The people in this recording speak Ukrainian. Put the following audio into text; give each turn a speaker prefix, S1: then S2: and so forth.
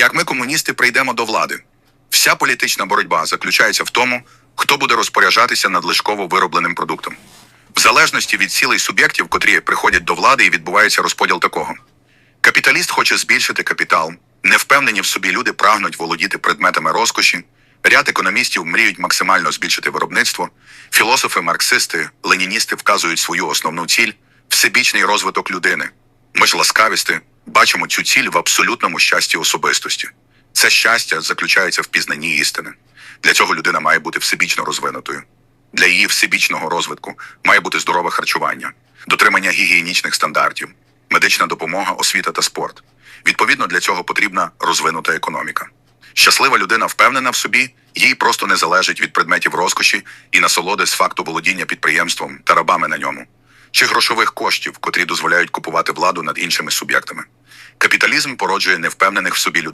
S1: як ми, комуністи, прийдемо до влади. Вся політична боротьба заключається в тому, хто буде розпоряджатися надлишково виробленим продуктом. В залежності від цілей суб'єктів, котрі приходять до влади, і відбувається розподіл такого. Капіталіст хоче збільшити капітал. Невпевнені в собі люди прагнуть володіти предметами розкоші. Ряд економістів мріють максимально збільшити виробництво. Філософи, марксисти, леніністи вказують свою основну ціль всебічний розвиток людини. Ми ж ласкавісти бачимо цю ціль в абсолютному щасті особистості. Це щастя заключається в пізнанні істини. Для цього людина має бути всебічно розвинутою. Для її всебічного розвитку має бути здорове харчування, дотримання гігієнічних стандартів, медична допомога, освіта та спорт. Відповідно, для цього потрібна розвинута економіка. Щаслива людина впевнена в собі, їй просто не залежить від предметів розкоші і насолоди з факту володіння підприємством та рабами на ньому, чи грошових коштів, котрі дозволяють купувати владу над іншими суб'єктами. Капіталізм породжує невпевнених в собі людей.